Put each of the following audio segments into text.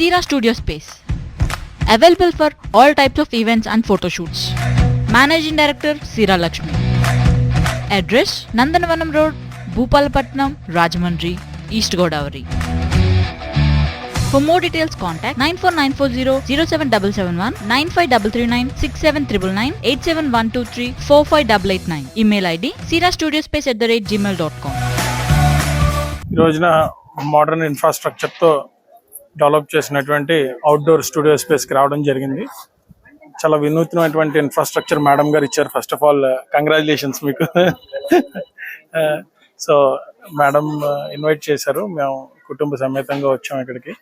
Sira Studio Space. Available for all types of events and photo shoots. Managing Director Sira Lakshmi. Address nandanvanam Road, bhupalpatnam Rajamandri, East Godavari. For more details, contact 94940-07771, 95339 67399, 87123 45889. Email ID sirastudiospace at the rate gmail.com. ఈ రోజున modern ఇన్ఫ్రాస్ట్రక్చర్తో develop చేసినటువంటి outdoor studio స్పేస్కి రావడం జరిగింది. చాలా వినూత్నమైనటువంటి infrastructure madam గారు ఇచ్చారు. ఫస్ట్ ఆఫ్ ఆల్ కంగ్రాచులేషన్స్ మీకు. సో మేడం ఇన్వైట్ చేశారు. మేము కుటుంబ సమేతంగా వచ్చాం ఇక్కడికి.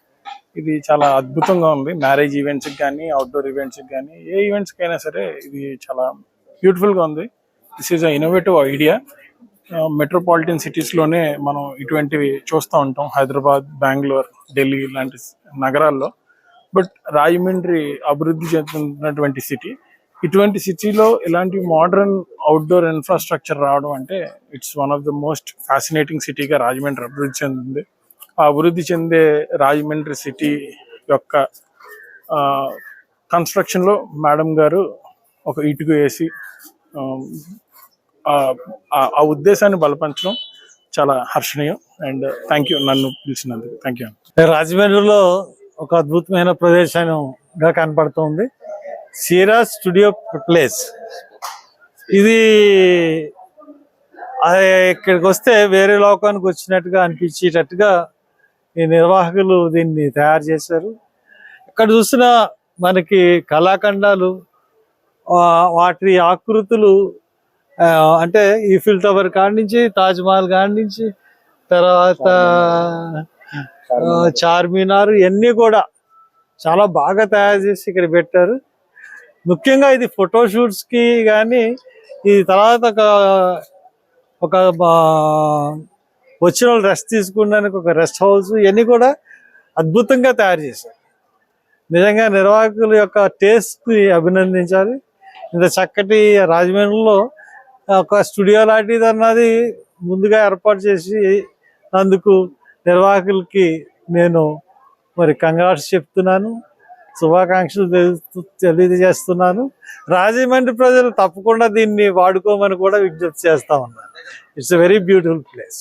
ఇది చాలా అద్భుతంగా ఉంది. మ్యారేజ్ ఈవెంట్స్కి కానీ అవుట్డోర్ ఈవెంట్స్కి కానీ ఏ ఈవెంట్స్కి అయినా సరే ఇది చాలా బ్యూటిఫుల్గా ఉంది. This is a innovative idea metropolitan సిటీస్లోనే మనం ఇటువంటివి చూస్తూ ఉంటాం. హైదరాబాద్ బెంగళూరు ఢిల్లీ లాంటి నగరాల్లో. బట్ రాజమండ్రి అభివృద్ధి చెందుతున్నటువంటి సిటీ ఇటువంటి సిటీలో ఇలాంటి మోడర్న్ అవుట్డోర్ ఇన్ఫ్రాస్ట్రక్చర్ రావడం అంటే it's one of the most fascinating సిటీగా రాజమండ్రి అభివృద్ధి చెందింది. ఆ అభివృద్ధి చెందే రాజమండ్రి సిటీ యొక్క కన్స్ట్రక్షన్లో మేడం గారు ఒక ఇటుక వేసి ఆ, ఉద్దేశాన్ని బలపరచడం చాలా హర్షణీయం. అండ్ థ్యాంక్ యూ నన్ను పిలిచినందుకు. థ్యాంక్ యూ రాజమండ్రిలో ఒక అద్భుతమైన ప్రదేశంగా కనపడుతుంది. Seera studio place. ఇది ఇక్కడికి వస్తే వేరే లోకానికి వచ్చినట్టుగా అనిపించేటట్టుగా ఈ నిర్వాహకులు దీన్ని తయారు చేశారు. ఇక్కడ చూసిన మనకి కళాఖండాలు వాటి ఆకృతులు అంటే ఈఫిల్ టవర్ కాడి నుంచి తాజ్ మహల్ కాడి నుంచి తర్వాత చార్మినార్ ఇవన్నీ కూడా చాలా బాగా తయారు చేసి ఇక్కడ పెట్టారు. ముఖ్యంగా ఇది ఫోటోషూట్స్కి కి కానీ ఈ తర్వాత ఒక ఒక వచ్చిన వాళ్ళు రెస్ట్ తీసుకున్నానికి ఒక రెస్ట్ హౌస్ ఇవన్నీ కూడా అద్భుతంగా తయారు చేశారు. నిజంగా నిర్వాహకుల యొక్క టేస్ట్ని అభినందించాలి. ఇంత చక్కటి రాజమండ్రిలో ఒక స్టూడియో లాంటిది అన్నది ముందుగా ఏర్పాటు చేసి అందుకు నిర్వాహకులకి నేను మరి కంగ్రాట్స్ చెప్తున్నాను. శుభాకాంక్షలు తెలియజేస్తున్నాను. రాజమండ్రి ప్రజలు తప్పకుండా దీన్ని వాడుకోమని కూడా విజ్ఞప్తి చేస్తా ఉన్నాను. It's a very beautiful place